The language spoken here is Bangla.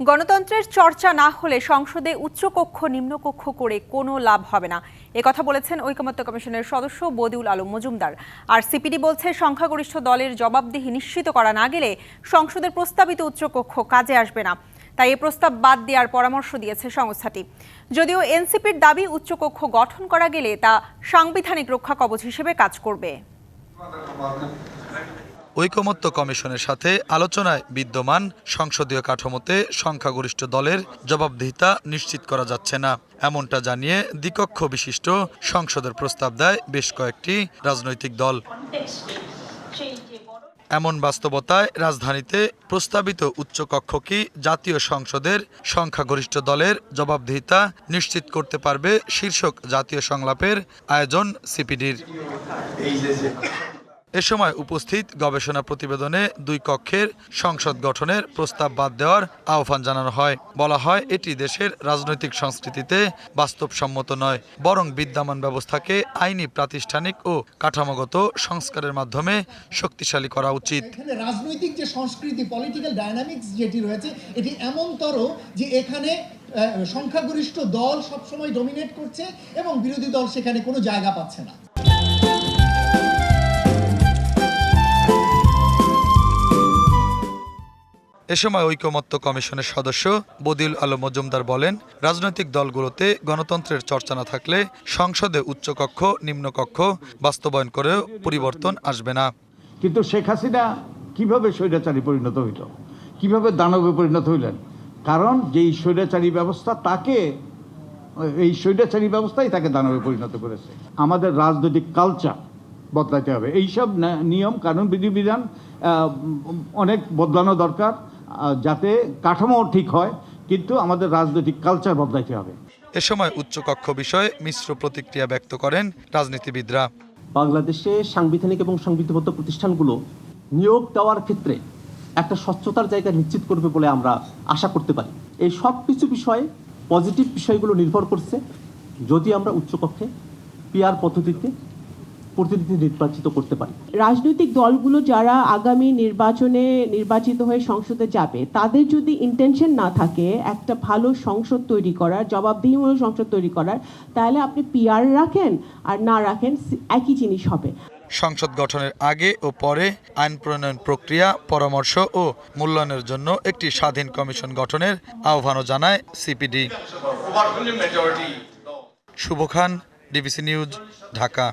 গণতন্ত্রের চর্চা না হলে সংসদে উচ্চকক্ষ, নিম্নকক্ষ করে কোনো লাভ হবে না। একথা বলেছেন ঐকমত্য কমিশনের সদস্য বদিউল আলম মজুমদার। আর সিপিডি বলছে, সংখ্যাগরিষ্ঠ দলের জবাবদিহি নিশ্চিত করা না গেলে সংসদের প্রস্তাবিত উচ্চকক্ষ কাজে আসবে না। তাই এ প্রস্তাব বাদ দেওয়ার পরামর্শ দিয়েছে সংস্থাটি। যদিও এনসিপির দাবি উচ্চকক্ষ গঠন করা গেলে তা সাংবিধানিক রক্ষা কবচ হিসেবে কাজ করবে। ঐকমত্য কমিশনের সাথে আলোচনায় বিদ্যমান সংসদীয় কাঠামোতে সংখ্যাগরিষ্ঠ দলের জবাবদিহিতা নিশ্চিত করা যাচ্ছে না। এমনটা জানিয়ে দ্বিকক্ষ বিশিষ্ট সংসদের প্রস্তাব দেয় বেশ কয়েকটি রাজনৈতিক দল। এমন বাস্তবতায় রাজধানীতে প্রস্তাবিত উচ্চকক্ষ কি জাতীয় সংসদের সংখ্যাগরিষ্ঠ দলের জবাবদিহিতা নিশ্চিত করতে পারবে শীর্ষক জাতীয় সংলাপের আয়োজন সিপিডির? এ সময় উপস্থিত গবেষণা প্রতিবেদনে দুই কক্ষের সংসদ গঠনের প্রস্তাব বাদ দেওয়ার আহ্বান জানানো হয়। বলা হয়, এটি দেশের রাজনৈতিক সংস্কৃতিতে বাস্তবসম্মত নয়, বরং বিদ্যমান ব্যবস্থাকে আইনি, প্রাতিষ্ঠানিক ও কাঠামোগত সংস্কারের মাধ্যমে শক্তিশালী করা উচিত। রাজনৈতিক যে সংস্কৃতি পলিটিক্যাল ডায়নামিক্স যেটি রয়েছে, এটি এমনতর যে এখানে সংখ্যাগরিষ্ঠ দল সবসময় ডমিনেট করছে এবং বিরোধী দল সেখানে কোনো জায়গা পাচ্ছে না। এ সময় ঐকমত্য কমিশনের সদস্য বদিল আলম মজুমদার বলেন, রাজনৈতিক দলগুলোতে গণতন্ত্রের চর্চা না থাকলে সংসদে উচ্চকক্ষ, নিম্নকক্ষ বাস্তবায়ন করেও পরিবর্তন আসবে না। কিন্তু শেখ হাসিনা কীভাবে স্বৈরাচারী পরিণত হইল? কীভাবে দানবে পরিণত হইলেন? কারণ যেই স্বৈরাচারী ব্যবস্থা তাকে, এই স্বৈরাচারী ব্যবস্থাই তাকে দানবে পরিণত করেছে। আমাদের রাজনৈতিক কালচার বদলাতে হবে। এইসব নিয়ম, কানুন, বিধিবিধান অনেক বদলানো দরকার। যাতে কাঠামো ঠিক হয় কিন্তু আমাদের রাজনৈতিক কালচার বদলাইতে হবে। এ সময় উচ্চকক্ষ বিষয়ে মিশ্র প্রতিক্রিয়া ব্যক্ত করেন রাজনীতিবিদরা। বাংলাদেশে সাংবিধানিক এবং সংবিধিবদ্ধ প্রতিষ্ঠানগুলো নিয়োগ দেওয়ার ক্ষেত্রে একটা স্বচ্ছতার জায়গা নিশ্চিত করবে বলে আমরা আশা করতে পারি। এই সব কিছু বিষয়ে পজিটিভ বিষয়গুলো নির্ভর করছে। যদি আমরা উচ্চকক্ষে পিআর পদ্ধতিতে প্রতিনিধি নির্বাচিত করতে পারি। রাজনৈতিক দলগুলো যারা আগামী নির্বাচনে নির্বাচিত হয়ে সংসদে যাবে তাদের যদি ইন্টেনশন না থাকে একটা ভালো সংসদ তৈরি করার জবাবদিহিমূলক সংসদ তৈরি করার তাহলে আপনি পিআর রাখেন আর না রাখেন একই জিনিস হবে। সংসদ গঠনের আগে ও পরে আইন প্রণয়ন প্রক্রিয়া পরামর্শ ও মূল্যায়নের জন্য একটি স্বাধীন কমিশন গঠনের আহ্বানও জানায় CPD. Shubho Khan DBC news Dhaka.